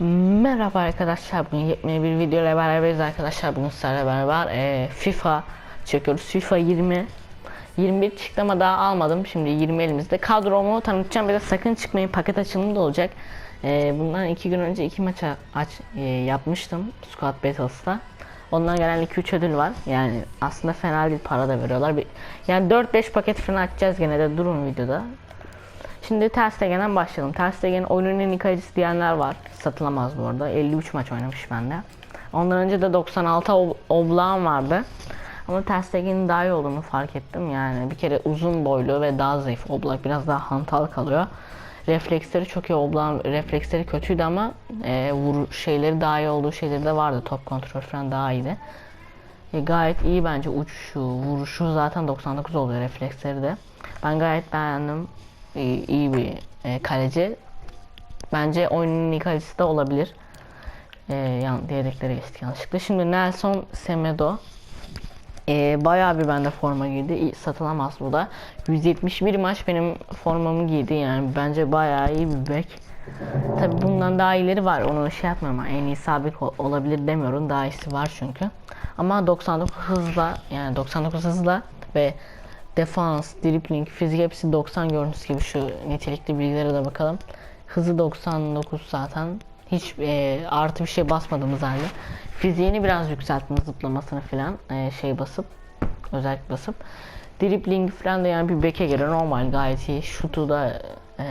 Merhaba arkadaşlar bugün yepyeni bir video ile beraberiz arkadaşlar. Bugün sizlerle beraber eee, FIFA çekiyoruz. FIFA 20 21 çıktı ama daha almadım. Şimdi 20 elimizde. Kadromu tanıtacağım. Bir de sakın çıkmayın paket açılımı da olacak. Eee, bundan 2 gün önce 2 maça aç eee, yapmıştım Squad Battles'ta. Ondan gelen 2-3 ödül var. Yani aslında fena değil para da veriyorlar. Bir- yani 4-5 paket falan açacağız gene de durun videoda Şimdi Ter Stegen'den başlayalım. Ter Stegen oyunun en iyi kalecisi diyenler var. Satılamaz bu arada. 53 maç oynamış bende. Ondan önce de 96 ob- vardı. Ama Ter Stegen'in daha iyi olduğunu fark ettim. Yani bir kere uzun boylu ve daha zayıf. Oblak biraz daha hantal kalıyor. Refleksleri çok iyi. Oblağın refleksleri kötüydü ama e, vur şeyleri daha iyi olduğu şeyleri de vardı. Top kontrol falan daha iyiydi. E, gayet iyi bence uçuşu, vuruşu zaten 99 oluyor refleksleri de. Ben gayet beğendim. İyi, iyi bir e, kaleci. Bence oyunun iyi kalecisi de olabilir. E, yan, diğerlikleri geçtik yanlışlıkla. Şimdi Nelson Semedo. E, bayağı bir bende forma giydi. Satılamaz bu da. 171 maç benim formamı giydi yani. Bence bayağı iyi bir bek. Tabi bundan daha iyileri var. Onu şey yapmıyorum. En iyi sabit ol- olabilir demiyorum. Daha iyisi var çünkü. Ama 99 hızla yani 99 hızla ve defans, dribbling, fizik hepsi 90 gördüğünüz gibi şu nitelikli bilgilere de bakalım. Hızı 99 zaten. Hiç e, artı bir şey basmadığımız halde. Fiziğini biraz yükselttim zıplamasını falan e, şey basıp özellikle basıp. Dribbling falan da yani bir beke göre normal gayet iyi. Şutu da e,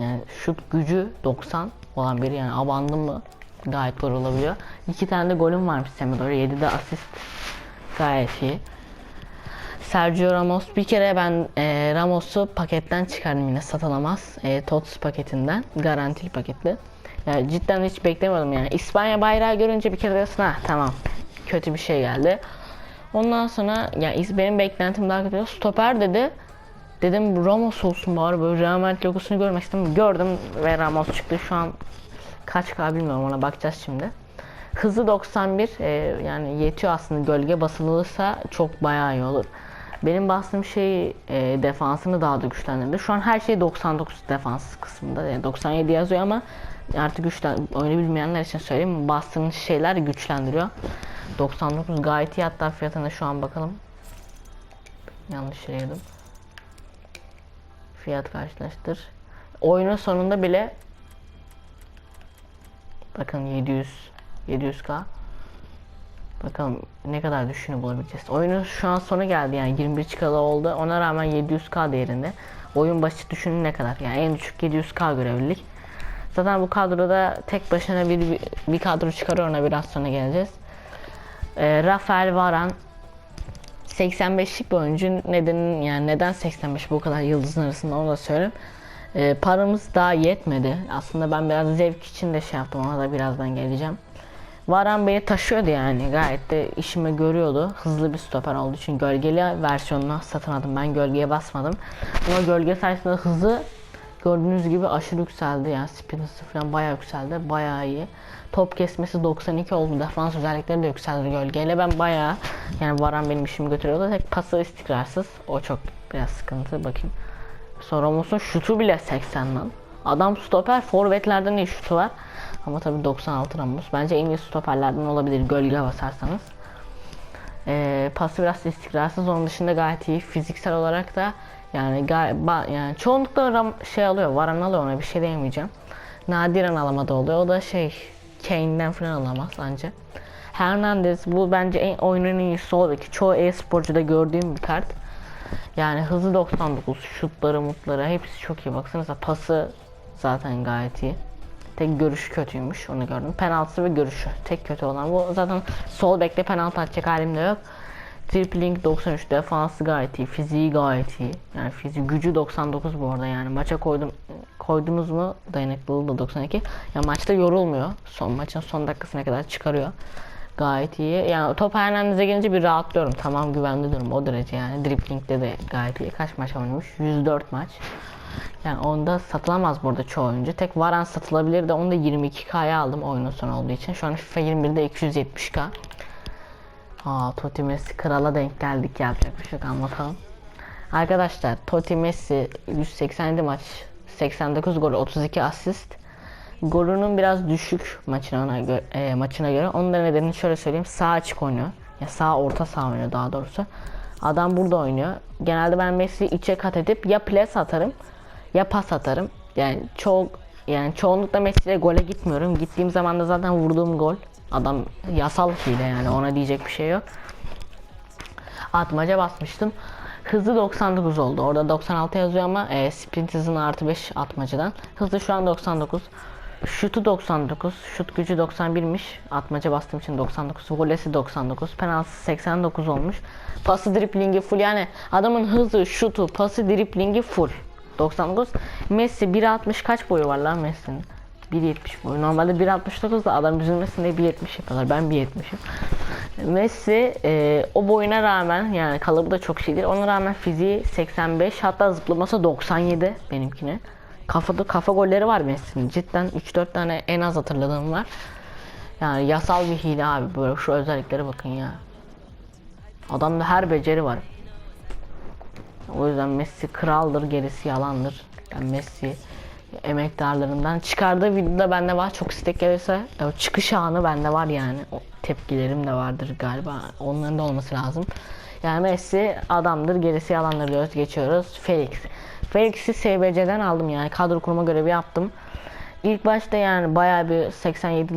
yani şut gücü 90 olan biri yani abandım mı gayet gol olabiliyor. İki tane de golüm varmış Semedo'ya. 7 de asist gayet iyi. Sergio Ramos bir kere ben e, Ramos'u paketten çıkardım yine satılamaz. E, Tots paketinden garantili paketli. Yani cidden hiç beklemiyordum yani. İspanya bayrağı görünce bir kere diyorsun ha tamam kötü bir şey geldi. Ondan sonra yani benim beklentim daha kötü. Stoper dedi. Dedim Ramos olsun bari böyle Real Madrid logosunu görmek istedim. Gördüm ve Ramos çıktı. Şu an kaç K bilmiyorum ona bakacağız şimdi. Hızı 91 e, yani yetiyor aslında gölge basılırsa çok bayağı iyi olur. Benim bastığım şey e, defansını daha da güçlendirdi. Şu an her şey 99 defans kısmında. Yani 97 yazıyor ama artık güçlen oyunu bilmeyenler için söyleyeyim. Bastığım şeyler güçlendiriyor. 99 gayet iyi hatta fiyatına şu an bakalım. Yanlış yere. Fiyat karşılaştır. Oyunun sonunda bile bakın 700 700k Bakalım ne kadar düşünü bulabileceğiz. Oyunun şu an sonu geldi yani 21 çıkalı oldu. Ona rağmen 700k değerinde. Oyun başı düşünün ne kadar. Yani en düşük 700k görebildik. Zaten bu kadroda tek başına bir, bir, kadro çıkarıyor ona biraz sonra geleceğiz. Ee, Rafael Varane 85'lik bir oyuncu neden yani neden 85 bu kadar yıldızın arasında onu da söyleyeyim. Ee, paramız daha yetmedi. Aslında ben biraz zevk için de şey yaptım ona da birazdan geleceğim. Varan beni taşıyordu yani gayet de işimi görüyordu. Hızlı bir stoper olduğu için gölgeli versiyonunu satın aldım. Ben gölgeye basmadım. Ama gölge sayesinde hızı gördüğünüz gibi aşırı yükseldi. Yani spin hızı falan bayağı yükseldi. Bayağı iyi. Top kesmesi 92 oldu. Defans özellikleri de yükseldi gölgeyle. Ben bayağı yani Varan benim işimi götürüyordu. Tek pası istikrarsız. O çok biraz sıkıntı. Bakayım. Sonra Ramos'un şutu bile 80 lan. Adam stoper forvetlerden iyi şutu var. Ama tabii 96 Ramos. Bence en iyi stoperlerden olabilir gölge basarsanız. Ee, pası biraz istikrarsız. Onun dışında gayet iyi. Fiziksel olarak da yani gay ba- yani çoğunlukla Ram şey alıyor. Varan alıyor ona bir şey diyemeyeceğim. Nadiren alamadı oluyor. O da şey Kane'den falan alamaz anca. Hernandez bu bence en oyunun en iyisi oradaki. Çoğu e-sporcuda gördüğüm bir kart. Yani hızı 99, şutları, mutları hepsi çok iyi. Baksanıza pası zaten gayet iyi. Tek görüşü kötüymüş onu gördüm. Penaltısı ve görüşü tek kötü olan. Bu zaten sol bekle penaltı atacak halimde yok. Dribbling 93 defansı gayet iyi. Fiziği gayet iyi. Yani fiziği gücü 99 bu arada yani. Maça koydum koydunuz mu dayanıklılığı da 92. Ya maçta yorulmuyor. Son maçın son dakikasına kadar çıkarıyor. Gayet iyi. Yani top Hernandez'e gelince bir rahatlıyorum. Tamam güvende durum o derece yani. Dribbling'de de gayet iyi. Kaç maç oynamış? 104 maç. Yani onda satılamaz burada çoğu oyuncu. Tek Varan satılabilir de onu da 22K'ya aldım oyunun sonu olduğu için. Şu an FIFA 21'de 270K. Aa Totti Messi krala denk geldik yapacak bir şey anlatalım. Arkadaşlar Totti Messi 187 maç 89 gol 32 asist Golünün biraz düşük maçına göre, e, maçına göre. Onun da nedenini şöyle söyleyeyim. Sağ açık oynuyor. Ya sağ orta sağ oynuyor daha doğrusu. Adam burada oynuyor. Genelde ben Messi'yi içe kat edip ya pres atarım ya pas atarım. Yani çok yani çoğunlukla Messi ile gole gitmiyorum. Gittiğim zaman da zaten vurduğum gol. Adam yasal hile yani ona diyecek bir şey yok. Atmaca basmıştım. Hızı 99 oldu. Orada 96 yazıyor ama e, sprint hızını artı 5 atmacadan. Hızı şu an 99. Şutu 99. Şut gücü 91'miş. Atmaca bastığım için 99. Volesi 99. Penaltısı 89 olmuş. Pası driplingi full. Yani adamın hızı, şutu, pası driplingi full. 99. Messi 1.60 kaç boyu var lan Messi'nin? 1.70 boyu. Normalde 1.69 da adam üzülmesin diye 1.70 yapıyorlar. Ben 1.70'im. Messi e, o boyuna rağmen yani kalıbı da çok şey değil. Ona rağmen fiziği 85 hatta zıplaması 97 benimkine. Kafada kafa golleri var Messi'nin. Cidden 3-4 tane en az hatırladığım var. Yani yasal bir hile abi. Böyle şu özelliklere bakın ya. Adamda her beceri var. O yüzden Messi kraldır, gerisi yalandır. Yani Messi emektarlarından çıkardığı videoda bende var. Çok istek gelirse çıkış anı bende var yani. O tepkilerim de vardır galiba. Onların da olması lazım. Yani Messi adamdır, gerisi yalandır diyoruz. Geçiyoruz. Felix. Felix'i SBC'den aldım yani. Kadro kurma görevi yaptım. İlk başta yani bayağı bir 87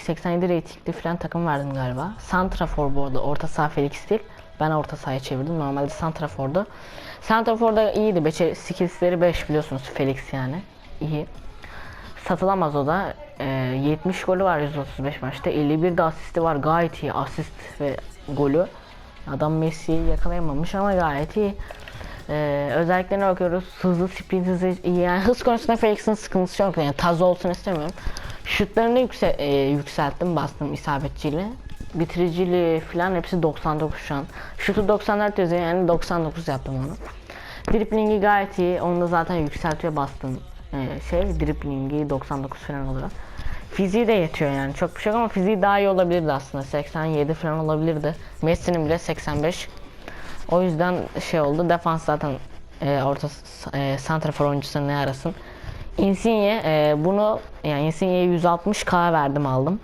87 reytingli falan takım verdim galiba. Santrafor bu arada orta saha Felix değil. Ben orta sahaya çevirdim. Normalde Santrafor'da. Santrafor'da iyiydi. Beçe, skillsleri 5 biliyorsunuz Felix yani. İyi. Satılamaz o da. Ee, 70 golü var 135 maçta. 51 de asisti var. Gayet iyi asist ve golü. Adam Messi'yi yakalayamamış ama gayet iyi. Ee, özelliklerine bakıyoruz. Hızlı, sprint hızı. Yani hız konusunda Felix'in sıkıntısı yok. Yani taze olsun istemiyorum. Şutlarını yüksel, e, yükselttim bastım isabetçiyle. Bitiriciliği falan hepsi 99 şu an. Şutu 94 yazıyor yani 99 yaptım onu. Driplingi gayet iyi. Onu da zaten yükseltiyor bastım. Ee, şey driplingi 99 falan oluyor. Fiziği de yetiyor yani çok bir şey yok ama fiziği daha iyi olabilirdi aslında. 87 falan olabilirdi. Messi'nin bile 85. O yüzden şey oldu. Defans zaten e, orta e, santrafor oyuncusu ne arasın. Insigne e, bunu yani Insigne'ye 160k verdim aldım.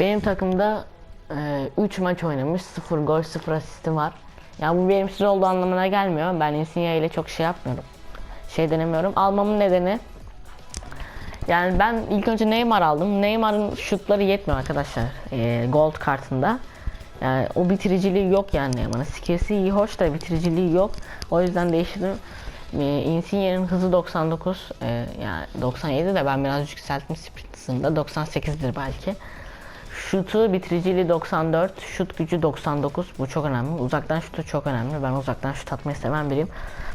Benim takımda 3 maç oynamış. 0 gol 0 asisti var. Yani bu verimsiz olduğu anlamına gelmiyor. Ben Insigne ile çok şey yapmıyorum. Şey denemiyorum. Almamın nedeni yani ben ilk önce Neymar aldım. Neymar'ın şutları yetmiyor arkadaşlar. E, gold kartında. Yani o bitiriciliği yok yani Neymar'ın. Skillsi iyi hoş da bitiriciliği yok. O yüzden değiştirdim. E, Insigne'nin hızı 99. E, yani 97 de ben biraz yükselttim sprint hızında. 98'dir belki. Şutu bitiriciliği 94, şut gücü 99. Bu çok önemli. Uzaktan şutu çok önemli. Ben uzaktan şut atmayı seven biriyim.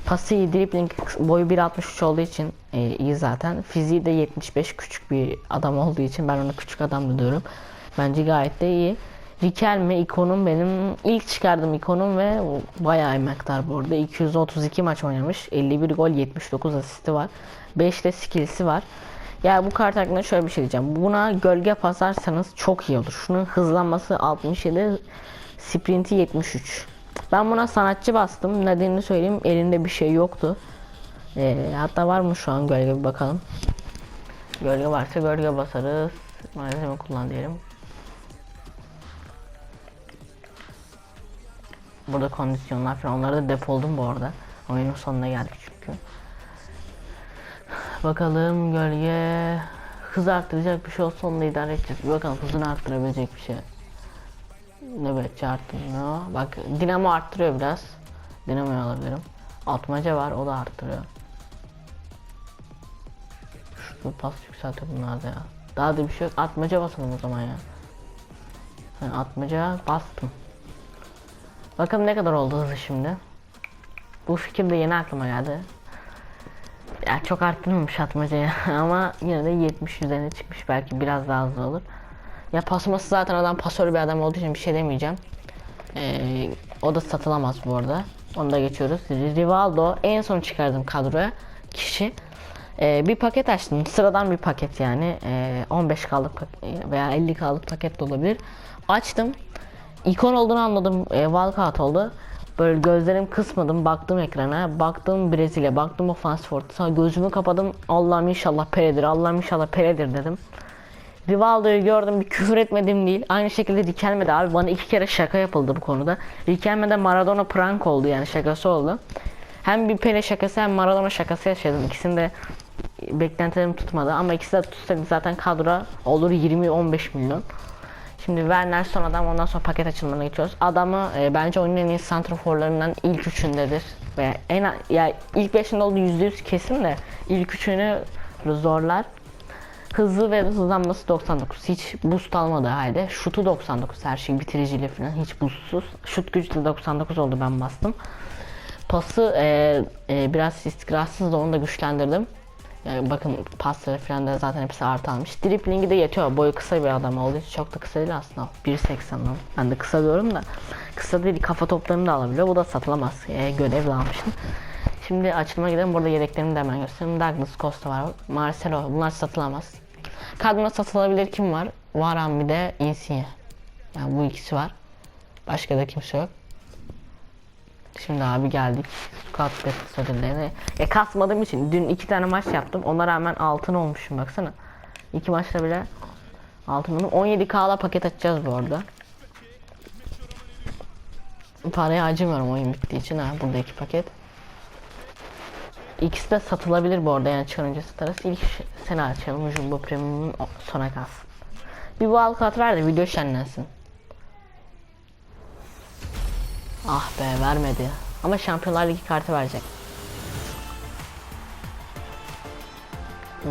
Pası iyi, dribbling boyu 1.63 olduğu için e, iyi zaten. Fiziği de 75 küçük bir adam olduğu için ben onu küçük adam diyorum. Bence gayet de iyi. Riquelme ikonum benim ilk çıkardığım ikonum ve bayağı emektar bu arada. 232 maç oynamış. 51 gol 79 asisti var. 5 de skillsi var. Ya bu kart hakkında şöyle bir şey diyeceğim. Buna gölge pasarsanız çok iyi olur. Şunun hızlanması 67, sprinti 73. Ben buna sanatçı bastım. Nedenini söyleyeyim. Elinde bir şey yoktu. Ee, hatta var mı şu an gölge bir bakalım. Gölge varsa gölge basarız. Malzeme kullan diyelim. Burada kondisyonlar falan onları da defoldum bu arada. Oyunun sonuna geldik çünkü. Bakalım gölge hız arttıracak bir şey olsa onunla idare edeceğiz. Bir bakalım hızını arttırabilecek bir şey. Nöbetçi arttırmıyor. Bak dinamo arttırıyor biraz. Dinamo'yu alabilirim. Atmaca var o da arttırıyor. Şu pas yükseltiyor bunlarda ya. Daha da bir şey yok. Atmaca basalım o zaman ya. Yani atmaca bastım. Bakalım ne kadar oldu hızı şimdi. Bu fikir de yeni aklıma geldi. Ya çok arttırmamış atmacaya ama yine de 70 üzerine çıkmış belki biraz daha hızlı olur. Ya pasması zaten adam pasör bir adam olduğu için bir şey demeyeceğim. Ee, o da satılamaz bu arada. Onu da geçiyoruz. Rivaldo en son çıkardım kadroya kişi. Ee, bir paket açtım. Sıradan bir paket yani. Ee, 15 kalık veya 50 kalık paket de olabilir. Açtım. İkon olduğunu anladım. E, Walkout oldu. Böyle gözlerim kısmadım baktım ekrana baktım Brezilya baktım ofans fortu sonra gözümü kapadım Allah'ım inşallah Pele'dir Allah'ım inşallah Pele'dir dedim. Rivaldo'yu gördüm bir küfür etmedim değil. Aynı şekilde Riquelme de abi bana iki kere şaka yapıldı bu konuda. Riquelme Maradona prank oldu yani şakası oldu. Hem bir Pele şakası hem Maradona şakası yaşadım. İkisini de beklentilerim tutmadı ama ikisi de tutsaydı zaten kadro olur 20-15 milyon. Şimdi Werner son adam ondan sonra paket açılımına geçiyoruz. Adamı e, bence oyunun en iyi santraforlarından ilk üçündedir. Ve en ya yani ilk beşinde olduğu %100 kesin de ilk üçünü zorlar. Hızlı ve hızlanması 99. Hiç boost almadı halde. Şutu 99 her şey bitiriciliği falan hiç boostsuz. Şut gücü de 99 oldu ben bastım. Pası e, e, biraz istikrarsız da onu da güçlendirdim. Yani bakın pasları falan da zaten hepsi artı almış. Driplingi de yetiyor. Boyu kısa bir adam olduğu için çok da kısa değil aslında. 1.80'dan. Ben de kısa diyorum da. Kısa değil kafa toplarını da alabiliyor. Bu da satılamaz. E, görevli almıştım. Şimdi açılıma gidelim. Burada yedeklerimi de hemen göstereyim. Douglas Costa var. Marcelo. Bunlar satılamaz. Kadına satılabilir kim var? Varan bir de Insigne. Yani bu ikisi var. Başka da kimse yok. Şimdi abi geldik. Squad Battles ödüllerine. E kasmadığım için dün iki tane maç yaptım. Ona rağmen altın olmuşum baksana. İki maçta bile altın oldum. 17k'la paket açacağız bu arada. Parayı acımıyorum oyun bittiği için ha burada iki paket. İkisi de satılabilir bu arada yani çıkarınca satarız. İlk seni açalım Jumbo Premium'un sona kalsın. Bir bu alkat ver de video şenlensin. Ah be vermedi. Ama Şampiyonlar Ligi kartı verecek.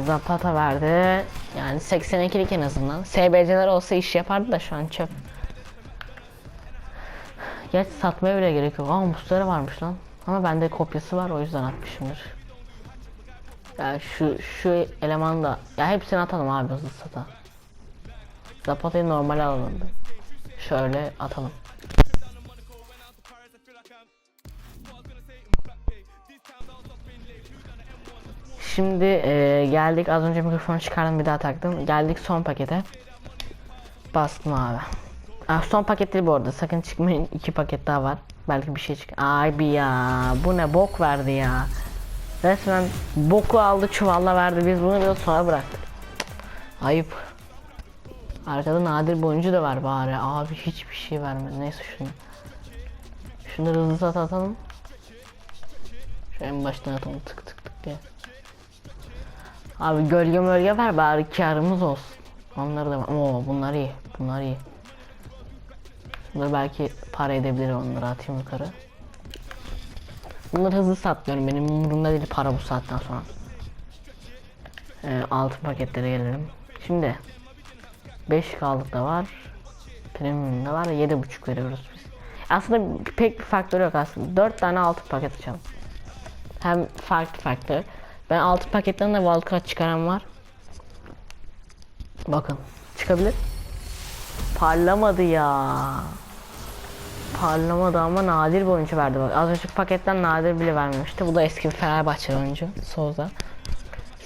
Zapata verdi. Yani 82'lik en azından. SBC'ler olsa iş yapardı da şu an çöp. Geç satmaya bile gerek yok. Aa Mustara varmış lan. Ama bende kopyası var o yüzden atmışımdır. Ya şu şu eleman da ya hepsini atalım abi hızlı sata. Zapata'yı normal alalım. Şöyle atalım. Şimdi e, geldik az önce mikrofonu çıkardım bir daha taktım. Geldik son pakete. Bastım abi. Ah, son paket değil bu arada sakın çıkmayın iki paket daha var. Belki bir şey çık. Ay bir ya bu ne bok verdi ya. Resmen boku aldı çuvalla verdi biz bunu biraz sonra bıraktık. Ayıp. Arkada nadir bir oyuncu da var bari. Abi hiçbir şey vermedi. Neyse şunu. Şunları hızlı atalım. Şu en baştan atalım tık tık tık diye. Abi gölge mölge ver bari karımız olsun. Onları da Oo bunlar iyi. Bunlar iyi. Bunları belki para edebilir onları atayım yukarı. Bunları hızlı satmıyorum benim umurumda değil para bu saatten sonra. Ee, altın paketlere gelelim. Şimdi 5 kalık da var. Premium da var. 7.5 veriyoruz biz. Aslında pek bir faktör yok aslında. 4 tane altın paket açalım. Hem farklı farklı. Ben altın paketten de wildcard çıkaran var. Bakın çıkabilir. Parlamadı ya. Parlamadı ama nadir bir oyuncu verdi. Bak, az önceki paketten nadir bile vermemişti. Bu da eski bir Fenerbahçe oyuncu. Souza.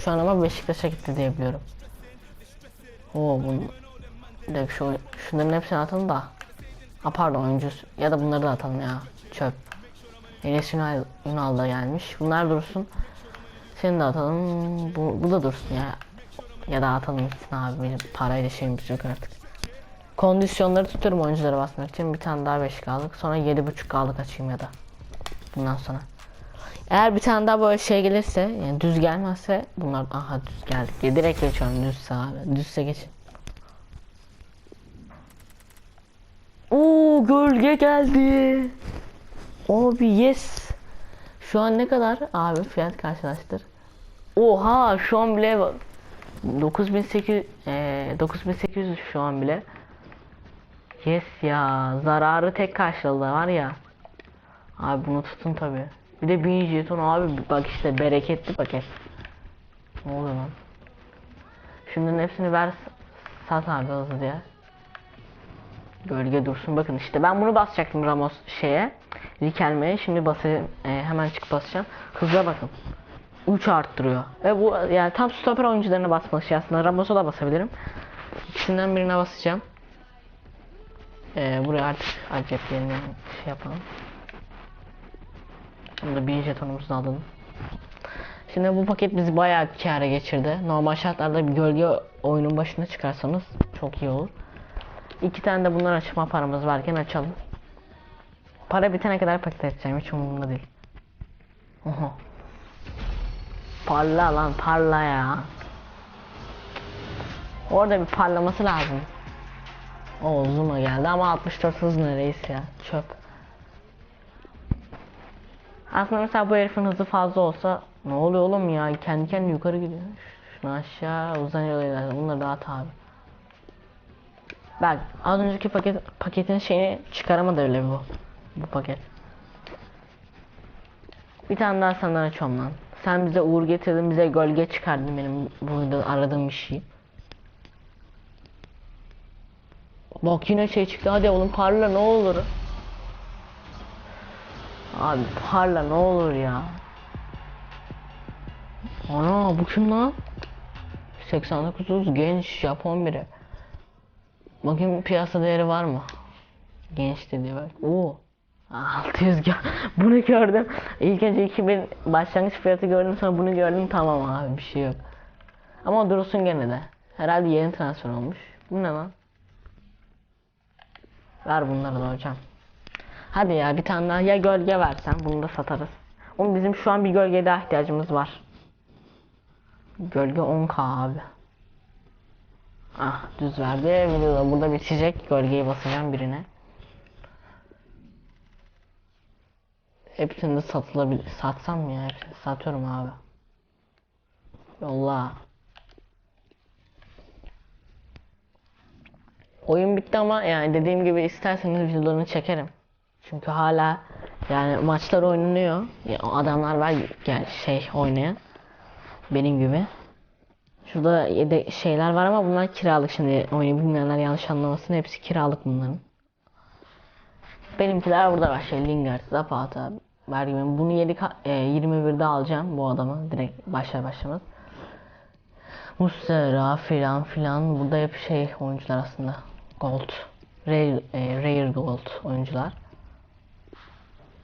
Şu an ama Beşiktaş'a gitti diye biliyorum. Oo bunu de şu şunların hepsini atalım da. Ha pardon oyuncu ya da bunları da atalım ya. Çöp. Enes Ünal, Ünal da gelmiş. Bunlar dursun. De atalım. Bu, bu da dursun ya. Ya da atalım gitsin abi. Benim parayla şeyimiz yok artık. Kondisyonları tutuyorum oyunculara basmak için. Bir tane daha 5 kaldık. Sonra 7.5 kaldık açayım ya da. Bundan sonra. Eğer bir tane daha böyle şey gelirse yani düz gelmezse bunlar aha düz geldik. Ya direkt geçiyorum düzse abi. Düzse geçin. Oo gölge geldi. Abi yes. Şu an ne kadar? Abi fiyat karşılaştır. Oha şu an bile bak. 9800 e, 9800 şu an bile. Yes ya zararı tek karşıladı var ya. Abi bunu tutun tabi. Bir de 1000 jeton abi bak işte bereketli paket. Ne oluyor lan? Şunların hepsini ver sat abi hızlı diye. Gölge dursun bakın işte ben bunu basacaktım Ramos şeye. Rikelme'ye şimdi basayım e, hemen çıkıp basacağım. Hızla bakın. 3 arttırıyor. Ve bu yani tam stoper oyuncularına basmalı şey aslında. Ramos'a da basabilirim. İkisinden birine basacağım. Ee, buraya artık acep yerine şey yapalım. Bunu da bir jetonumuzu alalım. Şimdi bu paket bizi bayağı kâra geçirdi. Normal şartlarda bir gölge oyunun başına çıkarsanız çok iyi olur. İki tane de bunlar açma paramız varken açalım. Para bitene kadar paket açacağım hiç umurumda değil. Oha. Parla lan parla ya. Orada bir parlaması lazım. O Zuma geldi ama 64 hız ne reis ya çöp. Aslında mesela bu herifin hızı fazla olsa ne oluyor oğlum ya kendi kendine yukarı gidiyor. Şunu aşağı uzanıyor ileride bunları dağıt abi. Bak az önceki paket paketin şeyini çıkaramadı öyle bu. Bu paket. Bir tane daha senden açıyorum lan. Sen bize uğur getirdin bize gölge çıkardın benim burada aradığım bir şey. Bak yine şey çıktı hadi oğlum parla ne olur. Abi parla ne olur ya. Ana bu kim lan? 89 genç Japon biri. Bakayım piyasa değeri var mı? Genç dedi bak. Oo. 600 gö- bunu gördüm. İlk önce 2000 başlangıç fiyatı gördüm sonra bunu gördüm tamam abi bir şey yok. Ama dursun gene de. Herhalde yeni transfer olmuş. Bu ne lan? Ver bunları da hocam. Hadi ya bir tane daha ya gölge versen bunu da satarız. Oğlum bizim şu an bir gölgeye daha ihtiyacımız var. Gölge 10k abi. Ah düz verdi. Videoda burada bitecek. Gölgeyi basacağım birine. Hepsini de satılabilir. Satsam mı ya? Hepsini satıyorum abi. Yolla. Oyun bitti ama yani dediğim gibi isterseniz videolarını çekerim. Çünkü hala yani maçlar oynanıyor. Adamlar var yani şey oynayan. Benim gibi. Şurada yedek şeyler var ama bunlar kiralık şimdi oyunu bilmeyenler yanlış anlamasın hepsi kiralık bunların. Benimkiler burada var şey Lingard, Zapata, Bergman. Bunu 7 e, 21'de alacağım bu adamı direkt başlar başlamaz. Muslera filan filan burada hep şey oyuncular aslında. Gold. Rare, e, rare gold oyuncular.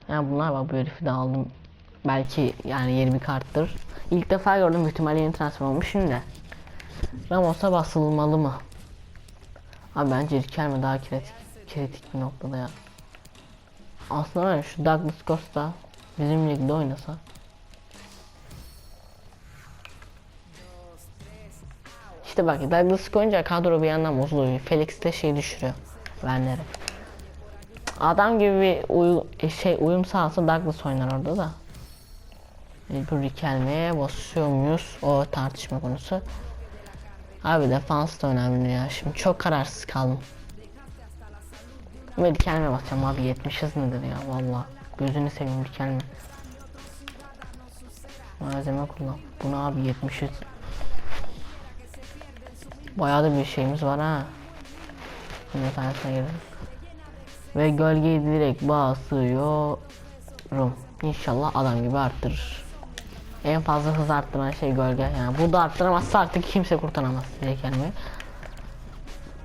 Yani bunlar bak bu herifi de aldım. Belki yani 20 karttır. İlk defa gördüm büyük yeni transfer olmuş şimdi. Ramos'a basılmalı mı? Abi bence Riquelme daha kritik, kritik bir noktada ya. Aslında var ya şu Douglas Costa bizim ligde oynasa. İşte bak Douglas koyunca kadro bir yandan bozuluyor. Felix de şey düşürüyor. Werner'i. Adam gibi bir uy şey uyum sağlasa Douglas oynar orada da. Mecbur Riquelme'ye basıyor muyuz? O tartışma konusu. Abi defans da önemli ya. Şimdi çok kararsız kaldım. Ve Riquelme basacağım abi 70 hız nedir ya valla. Gözünü seveyim Riquelme. Malzeme kullan. Bunu abi 70 hız. Bayağı da bir şeyimiz var ha. Şimdi tanesine girelim. Ve gölgeyi direkt basıyorum. İnşallah adam gibi arttırır. En fazla hız arttıran şey gölge. Yani bu da arttıramazsa artık kimse kurtaramaz diye kelime.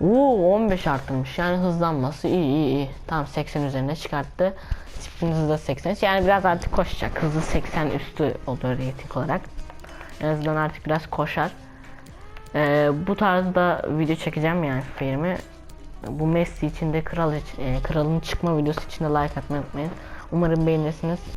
Oo 15 arttırmış. Yani hızlanması iyi iyi iyi. Tamam 80 üzerine çıkarttı. Sprint hızı da 80. Yani biraz artık koşacak. Hızı 80 üstü oluyor rating olarak. En azından artık biraz koşar. Ee, bu tarzda video çekeceğim yani filmi. Bu Messi için de kral için, e, kralın çıkma videosu için de like atmayı unutmayın. Umarım beğenirsiniz.